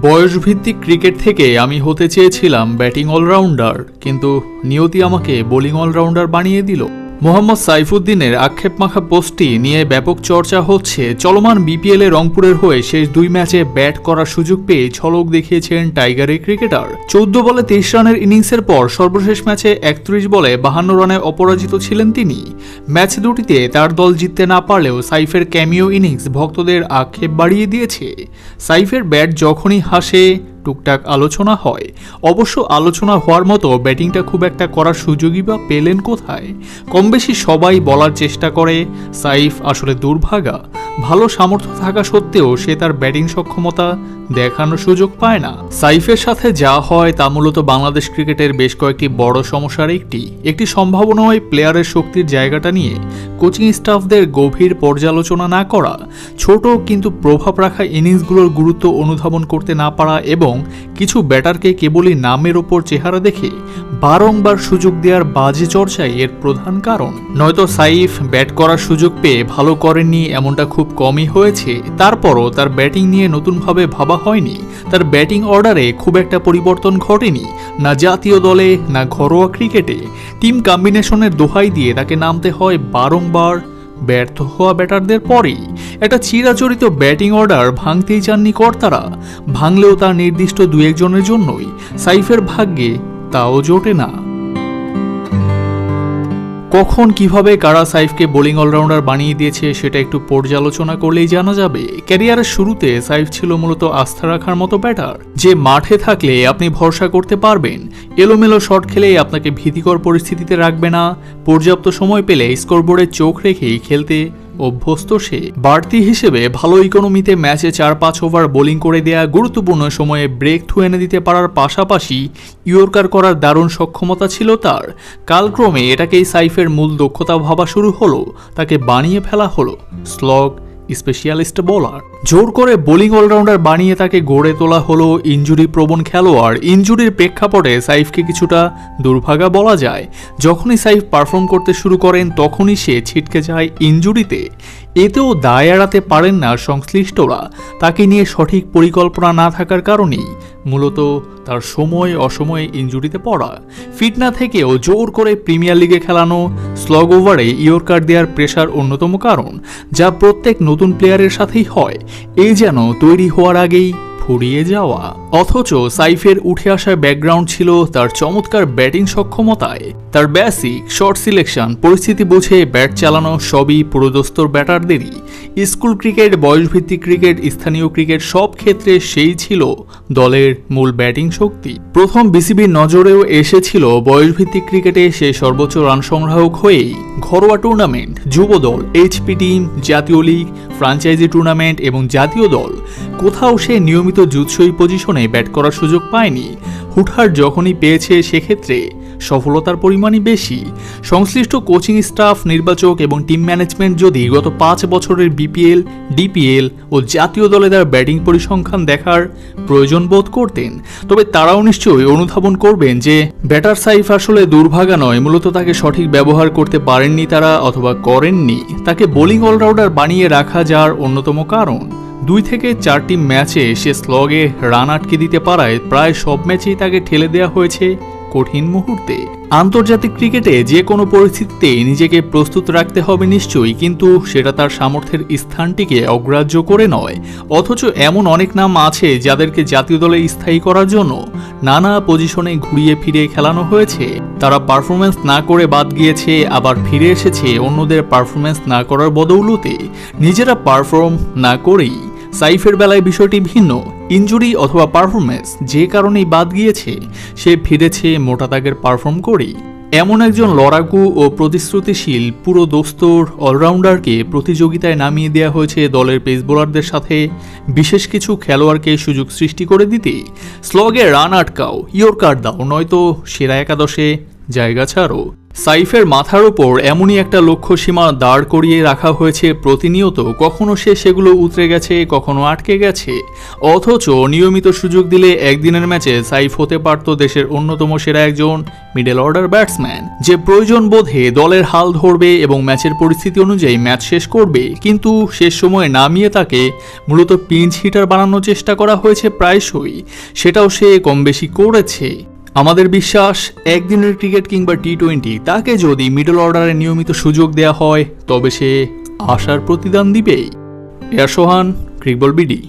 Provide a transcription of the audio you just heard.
বয়সভিত্তিক ক্রিকেট থেকে আমি হতে চেয়েছিলাম ব্যাটিং অলরাউন্ডার, কিন্তু নিয়তি আমাকে বোলিং অলরাউন্ডার বানিয়ে দিল। মোহাম্মদ সাইফুদ্দিনের আক্ষেপ মাখা পোস্টটি নিয়ে ব্যাপক চর্চা হচ্ছে। চলমান বিপিএলে রংপুরের হয়ে শেষ দুই ম্যাচে ব্যাট করার সুযোগ পেয়ে ছলক দেখিয়েছেন টাইগারের ক্রিকেটার। চোদ্দ বলে তেইশ রানের ইনিংসের পর সর্বশেষ ম্যাচে একত্রিশ বলে বাহান্ন রানে অপরাজিত ছিলেন তিনি। ম্যাচ দুটিতে তার দল জিততে না পারলেও সাইফের ক্যামিও ইনিংস ভক্তদের আক্ষেপ বাড়িয়ে দিয়েছে। সাইফের ব্যাট যখনই হাসে টুকটাক আলোচনা হয়। অবশ্য আলোচনা হওয়ার মতো ব্যাটিংটা খুব একটা করার সুযোগই বা পেলেন কোথায়? কম বেশি সবাই বলার চেষ্টা করে, সাইফ আসলে দুর্ভাগা। ভালো সামর্থ্য থাকা সত্ত্বেও সে তার ব্যাটিং সক্ষমতা দেখানোর সুযোগ পায় না। সাইফের সাথে যা হয় তা মূলত বাংলাদেশ ক্রিকেটের বেশ কয়েকটি বড় সমস্যার একটি। একটি সম্ভাবনায় প্লেয়ারের শক্তির জায়গাটা নিয়ে কোচিং স্টাফদের গভীর পর্যালোচনা না করা, ছোট কিন্তু প্রভাব রাখা ইনিংসগুলোর গুরুত্ব অনুধাবন করতে না পারা এবং কিছু ব্যাটারকে কেবলই নামের ওপর চেহারা দেখে বারংবার সুযোগ দেওয়ার বাজে চর্চাই এর প্রধান কারণ। নয়তো সাইফ ব্যাট করার সুযোগ পেয়ে ভালো করেননি এমনটা খুব কমই হয়েছে। তারপরও তার ব্যাটিং নিয়ে নতুনভাবে ভাবা হয়নি। তার ব্যাটিং অর্ডারে খুব একটা পরিবর্তন ঘটেনি, না জাতীয় দলে, না ঘরোয়া ক্রিকেটে। টিম কম্বিনেশনের দোহাই দিয়ে তাকে নামতে হয় বারংবার ব্যর্থ হওয়া ব্যাটারদের পরেই একটা চিরাচরিত ব্যাটিং অর্ডার ভাঙতেই চাননি কর্তারা। ভাঙলেও তা নির্দিষ্ট দু একজনের জন্যই। সাইফের ভাগ্যে তাও জোটে না। কখন কীভাবে কারা সাইফকে বোলিং অলরাউন্ডার বানিয়ে দিয়েছে সেটা একটু পর্যালোচনা করলেই জানা যাবে। ক্যারিয়ারের শুরুতে সাইফ ছিল মূলত আস্থা রাখার মতো ব্যাটার যে মাঠে থাকলে আপনি ভরসা করতে পারবেন, এলোমেলো শট খেলে আপনাকে ভীতিকর পরিস্থিতিতে রাখবে না। পর্যাপ্ত সময় পেলে স্কোরবোর্ডে চোখ রেখেই খেলতে অভ্যস্ত, সে বাড়তি হিসেবে ভালো ইকোনমিতে ম্যাচে চার পাঁচ ওভার বোলিং করে দেয়া গুরুত্বপূর্ণ সময়ে ব্রেক থ্রু এনে দিতে পারার পাশাপাশি ইয়র্কার করার দারুণ সক্ষমতা ছিল তার। কালক্রমে এটাকেই সাইফের মূল দক্ষতা ভাবা শুরু হলো, তাকে বানিয়ে ফেলা হলো। স্লগ স্পেশালিস্ট বোলার জোর করে বোলিং অলরাউন্ডার বানিয়ে তাকে গড়ে তোলা হলো ইঞ্জুরি প্রবণ খেলোয়াড়। ইঞ্জুরির প্রেক্ষাপটে সাইফকে কিছুটা দুর্ভাগা বলা যায়। যখনই সাইফ পারফর্ম করতে শুরু করেন, তখনই সে ছিটকে যায় ইঞ্জুরিতে এতেও দায় এড়াতে পারেন না সংশ্লিষ্টরা। তাকে নিয়ে সঠিক পরিকল্পনা না থাকার কারণেই মূলত তার সময় অসময়ে ইঞ্জুরিতে পড়া। ফিট না থেকেও জোর করে প্রিমিয়ার লিগে খেলানো স্লগ ওভারে ইয়র্কার দেওয়ার প্রেশার অন্যতম কারণ, যা প্রত্যেক নতুন প্লেয়ারের সাথেই হয়। এই যেন তৈরি হওয়ার আগেই ফুরিয়ে যাওয়া। অথচ সাইফের উঠে আসার ব্যাকগ্রাউন্ড ছিল তার চমৎকার ব্যাটিং সক্ষমতায়। তার বেসিক শর্ট সিলেকশন পরিস্থিতি বুঝে ব্যাট চালানো সবই পুরোদস্তর ব্যাটারদেরই স্কুল ক্রিকেট বয়সভিত্তিক ক্রিকেট স্থানীয় ক্রিকেট সব ক্ষেত্রে সেই ছিল দলের মূল ব্যাটিং শক্তি। প্রথম বিসিবির নজরেও এসেছিল বয়সভিত্তিক ক্রিকেটে সে সর্বোচ্চ রান সংগ্রাহক হয়েই। ঘরোয়া টুর্নামেন্ট যুব দল এইচপি টিম জাতীয় লিগ ফ্রাঞ্চাইজি টুর্নামেন্ট এবং জাতীয় দল কোথাও সে নিয়মিত জুৎসই পজিশনে ব্যাট করার সুযোগ পায়নি। হুটহাট যখনই পেয়েছে সেক্ষেত্রে সফলতার পরিমাণই বেশি। সংশ্লিষ্ট কোচিং স্টাফ নির্বাচক এবং টিম ম্যানেজমেন্ট যদি গত পাঁচ বছরের বিপিএল ডিপিএল ও জাতীয় দলে তার ব্যাটিং পরিসংখ্যান দেখার প্রয়োজন বোধ করতেন, তবে তারাও নিশ্চয়ই অনুধাবন করবেন যে ব্যাটার সাইফ আসলে দুর্ভাগা নয়। মূলত তাকে সঠিক ব্যবহার করতে পারেননি তারা অথবা করেননি। তাকে বোলিং অলরাউন্ডার বানিয়ে রাখা যার অন্যতম কারণ। দুই থেকে চারটি ম্যাচে সে স্লগে রান আটকে দিতে পারায় প্রায় সব ম্যাচেই তাকে ঠেলে দেওয়া হয়েছে কঠিন মুহূর্তে। আন্তর্জাতিক ক্রিকেটে যে কোনো পরিস্থিতিতে নিজেকে প্রস্তুত রাখতে হবে নিশ্চয়ই, কিন্তু সেটা তার সামর্থ্যের স্থানটিকে অগ্রাহ্য করে নয়। অথচ এমন অনেক নাম আছে যাদেরকে জাতীয় দলে স্থায়ী করার জন্য নানা পজিশনে ঘুরিয়ে ফিরে খেলানো হয়েছে। তারা পারফরমেন্স না করে বাদ গিয়েছে, আবার ফিরে এসেছে অন্যদের পারফরমেন্স না করার বদৌলতে। নিজেরা পারফর্ম না করেই সাইফের বেলায় বিষয়টি ভিন্ন। ইঞ্জুরি অথবা পারফরমেন্স যে কারণেই বাদ গিয়েছে, সে ফিরেছে মোটা দাগের পারফর্ম করেই। এমন একজন লড়াকু ও প্রতিশ্রুতিশীল পুরো দোস্তর অলরাউন্ডারকে প্রতিযোগিতায় নামিয়ে দেওয়া হয়েছে দলের পেস বোলারদের সাথে। বিশেষ কিছু খেলোয়াড়কে সুযোগ সৃষ্টি করে দিতে স্লগে রান আটকাও, ইয়র্কার দাও, নয়তো সেরা একাদশে জায়গা ছাড়ো। সাইফের মাথার ওপর এমনই একটা লক্ষ্য সীমা দাঁড় করিয়ে রাখা হয়েছে প্রতিনিয়ত, কখনো সে সেগুলো উতরে গেছে, কখনো আটকে গেছে। অথচ নিয়মিত সুযোগ দিলে একদিনের ম্যাচে সাইফ হতে পারত দেশের অন্যতম সেরা একজন মিডল অর্ডার ব্যাটসম্যান যে প্রয়োজন বোধে দলের হাল ধরবে এবং ম্যাচের পরিস্থিতি অনুযায়ী ম্যাচ শেষ করবে। কিন্তু শেষ সময়ে নামিয়ে তাকে মূলত পিঞ্চ হিটার বানানোর চেষ্টা করা হয়েছে প্রায়শই। সেটাও সে কম বেশি করেছে। আমাদের বিশ্বাস, একদিনের ক্রিকেট কিংবা টি টোয়েন্টি তাকে যদি মিডল অর্ডারে নিয়মিত সুযোগ দেয়া হয়, তবে সে আশার প্রতিদান দিবেই। এয়ার সোহান, ক্রিকবল বিডি।